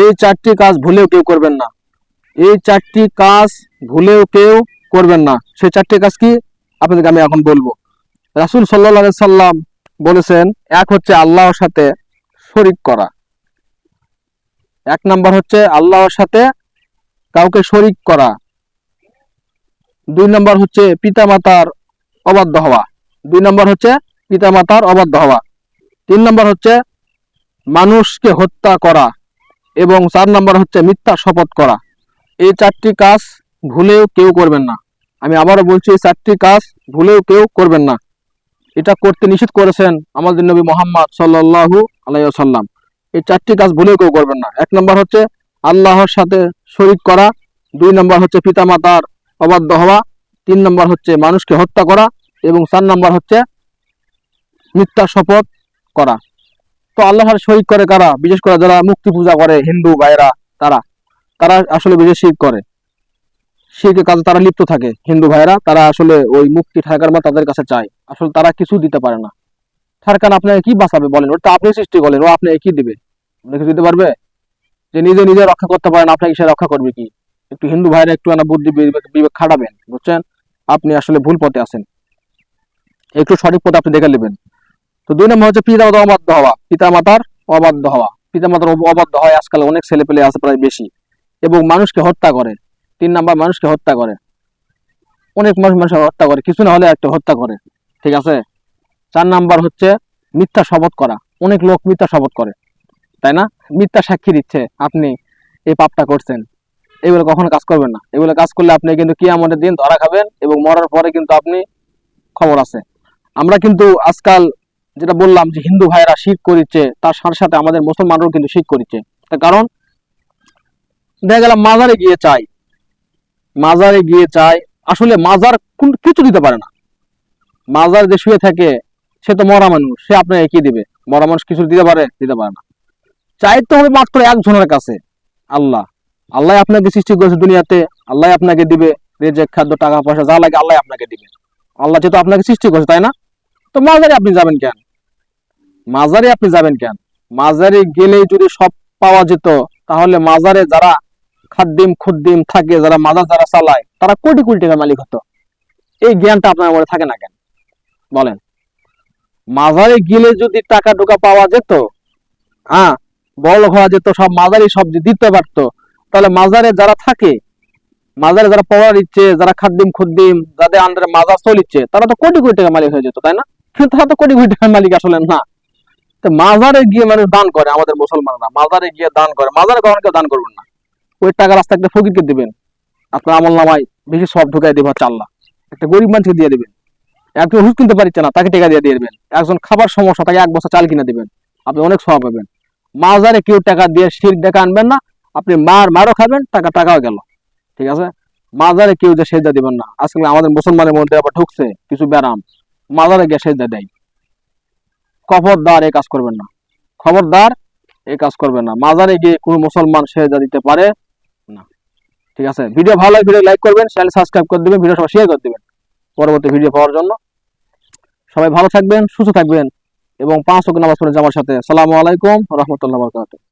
এই চারটি কাজ ভুলেও কেউ করবেন না। এই চারটি কাজ ভুলেও কেউ করবেন না। সেই চারটি কাজ কি? আপনাদেরকে আমি এখন বলব। রাসূল আলাইহি সাল্লাম বলেছেন, এক হচ্ছে আল্লাহর সাথে শরিক করা। এক নাম্বার হচ্ছে আল্লাহর সাথে কাউকে শরিক করা। দুই নম্বর হচ্ছে পিতামাতার অবাধ্য হওয়া। দুই নম্বর হচ্ছে পিতামাতার অবাধ্য হওয়া। তিন নম্বর হচ্ছে মানুষকে হত্যা করা। এবং চার নম্বর হচ্ছে মিথ্যা শপথ করা। এই চারটি কাজ ভুলেও কেউ করবেন না। আমি আবারও বলছি, এই চারটি কাজ ভুলেও কেউ করবেন না। এটা করতে নিষেধ করেছেন আমাদের নবী মোহাম্মদ সাল্লাল্লাহু আলাইহি সাল্লাম এই চারটি কাজ ভুলেও কেউ করবেন না। এক নম্বর হচ্ছে আল্লাহর সাথে শরিক করা। দুই নম্বর হচ্ছে পিতামাতার অবাধ্য হওয়া। তিন নম্বর হচ্ছে মানুষকে হত্যা করা। এবং চার নম্বর হচ্ছে মিথ্যা শপথ করা। তো আল্লাহর সাথে শরিক করে কারা? বিশেষ করে যারা মূর্তি পূজা করে, হিন্দু ভাইরা তারা। তারা আসলে বিশেষ শির করে। শিরকের কাজে তারা লিপ্ত থাকে, হিন্দু ভাইরা তারা আসলে ওই মুক্তি ঠাকার মা তাদের কাছে চায়। আসলে তারা কিছু দিতে পারে না। ঠারকান আপনাকে কি বাঁচাবে বলেন? ওটা আপনি সৃষ্টি করলেন, ও আপনাকে কি দিবে? আপনাকে দিতে পারবে? যে নিজে নিজে রক্ষা করতে পারেন, আপনাকে সে রক্ষা করবে কি? একটু হিন্দু ভাইরা একটু আনা বুদ্ধি বিবেক বিবেক খাটাবেন, বুঝছেন? আপনি আসলে ভুল পথে আছেন। একটু সঠিক পথে আপনি দেখে নেবেন। তো দুই নম্বর হচ্ছে পিতা মাতার অবাধ্য হওয়া পিতা মাতার অবাধ্য হওয়া। পিতা মাতার অবাধ্য হয় আজকাল অনেক ছেলে পেলে আছে প্রায় বেশি। এবং মানুষকে হত্যা করে। তিন নাম্বার, মানুষকে হত্যা করে। অনেক মানুষ মানুষকে হত্যা করে। কিছু না হলে একটা হত্যা করে। ঠিক আছে? চার নাম্বার হচ্ছে মিথ্যা শপথ করা। অনেক লোক মিথ্যা শপথ করে। তাই না? মিথ্যা সাক্ষী দিচ্ছে আপনি এই পাপটা করছেন। এগুলো কখনো কাজ করবেন না। এগুলো কাজ করলে আপনি কিন্তু কি আমাদের দিন ধরা খাবেন এবং মরার পরে কিন্তু আপনি খবর আছে। আমরা কিন্তু আজকাল যেটা বললাম যে হিন্দু ভাইরা শিখ করিচ্ছে, তার সাথে সাথে আমাদের মুসলমানরাও কিন্তু শিখ করিচ্ছে। তার কারণ, দেখা গেল মাজারে গিয়ে চাই। মাজারে গিয়ে চাই, আসলে মাজার কোন কিছু দিতে পারে না। মাজার যে শুয়ে থাকে, সে তো মরা মানুষ, সে আপনাকে কি দিবে? মরা মানুষ কিছু দিতে পারে? দিতে পারে না। চাইতে হবে মাত্র একজনের কাছে, আল্লাহ। আল্লাহ আপনাকে সৃষ্টি করেছে দুনিয়াতে, আল্লাহ আপনাকে দিবে। রেজেক, খাদ্য, টাকা, পয়সা, যা লাগে আল্লাহ আপনাকে দিবে। আল্লাহ যেহেতু আপনাকে সৃষ্টি করেছে, তাই না? তো মাজারে আপনি যাবেন কেন? মাজারে আপনি যাবেন কেন? মাজারে গেলেই যদি সব পাওয়া যেত, তাহলে মাজারে যারা খাদ্দিম, খুদ্দিম থাকে, যারা মাজার যারা চালায়, তারা কোটি কোটি টাকার মালিক হতো। এই জ্ঞানটা আপনার মনে থাকে না কেন? বলেন। মাজারে গেলে যদি টাকা টুকা পাওয়া যেত হ্যাঁ বড় হওয়া যেত, সব মাজারি সব দিতে পারতো, তাহলে মাজারে যারা থাকে, মাজারে যারা পড়ার ইচ্ছে, যারা খাদ্দিম, খুদ্দিম, যাদের আন্ডারে মাজার চলিচ্ছে, তারা তো কোটি কোটি টাকা মালিক হয়ে যেত, তাই না? তারা তো কোটি কোটি টাকার মালিক আসলে না। তো মাজারে গিয়ে মানুষ দান করে, আমাদের মুসলমানরা। মাজারে গিয়ে দান করে, মাজারে কখনো কেউ দান করবেন না। ওই টাকা রাস্তা একটা ফকিরকে দিবেন। আপনার আমল নামায় বেশি সব ঢুকাই দেবে হচ্ছে আল্লাহ। একটা গরিব মানুষকে দিয়ে দিবেন। একজন ওষুধ কিনতে পারছে না, তাকে টাকা দিয়ে দিয়ে দিবেন। একজন খাবার সমস্যা, তাকে এক বছর চাল কিনে দিবেন। আপনি অনেক সব পাবেন মাজারে কেউ টাকা দিয়ে শির টাকা আনবেন না। আপনি মার মারও খাবেন, টাকা, টাকাও গেল। ঠিক আছে? মাজারে কেউ যে সেজা দিবেন না। আজকাল আমাদের মুসলমানের মধ্যে আবার ঢুকছে কিছু ব্যারাম। মাজারে গিয়ে সেজা দেয়। খবরদার এই কাজ করবেন না। খবরদার এই কাজ করবেন না। মাজারে গিয়ে কোনো মুসলমান সেজা দিতে পারে না। ঠিক আছে? ভিডিও ভালো লাগে ভিডিও লাইক করবেন চ্যানেল সাবস্ক্রাইব করে দিবেন, ভিডিও সবাই শেয়ার করে দিবেন। পরবর্তী ভিডিও পাওয়ার জন্য। সবাই ভালো থাকবেন, সুস্থ থাকবেন এবং পাঁচ ওকে নামাজ পড়ে যাওয়ার সাথে। সালামু আলাইকুম, রহমতুল্লাহ বরকাত